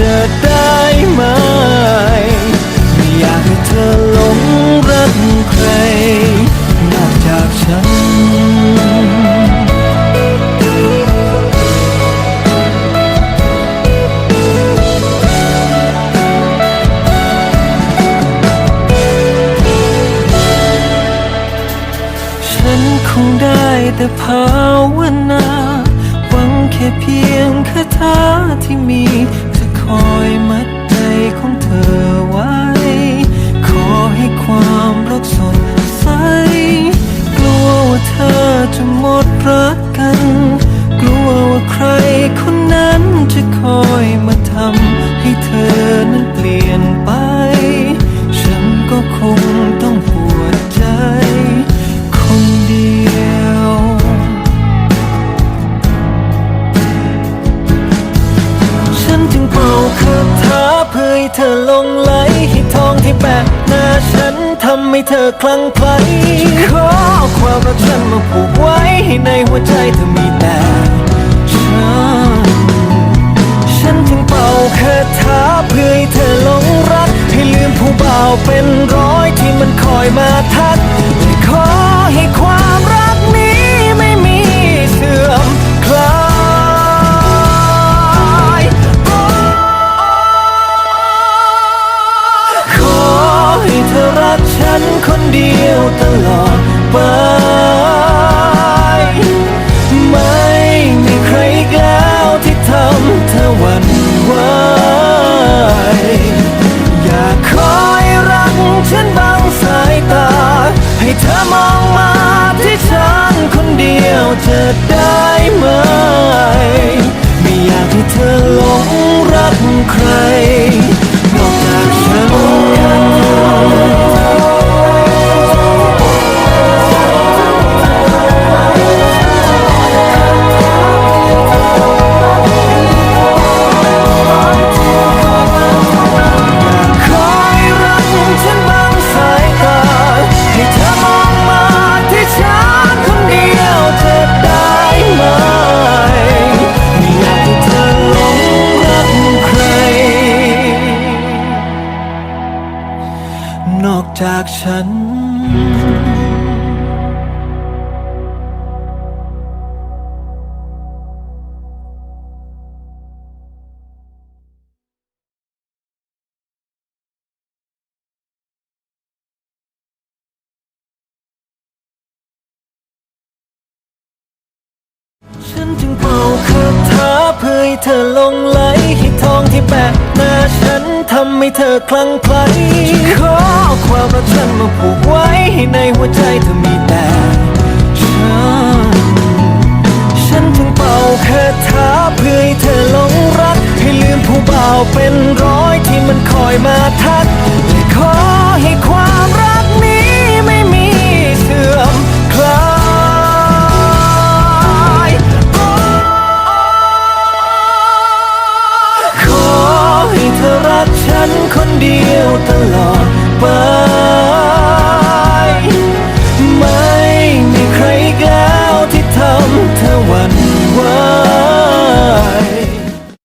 ดียวจะได้ไหม ไม่อยากให้เธอหลงรักใคร นอกจากฉัน ฉันคงได้แต่ภาวนา หวังแค่เพียงคาถาที่มี คอยมัดใจของเธอไว้ เป่าคาถาเพื่อให้เธอลงไหลให้ทองที่แปะหน้าฉันทำให้เธอคลั่งไคล้ขอความรักฉันมาผูกไว้ให้ในหัวใจเธอมีแต่ฉันฉันจึงเป่าคาถาเพื่อให้เธอลงรัก ให้ลืมผู้บ่าวเป็นร้อยที่มันคอยมาท อยากคอยรักฉันบางสายตา ให้เธอมองมาที่ฉันคนเดียวจะได้ไหม ไม่อยากให้เธอหลงรักใครนอกจากฉัน เป่าคาถาเพื่อให้เธอลงไหลให้ทองที่แปะหน้าฉันทำให้เธอคลั่งไคล้ขอความรักฉันมาผูกไว้ให้ในหัวใจเธอมีแต่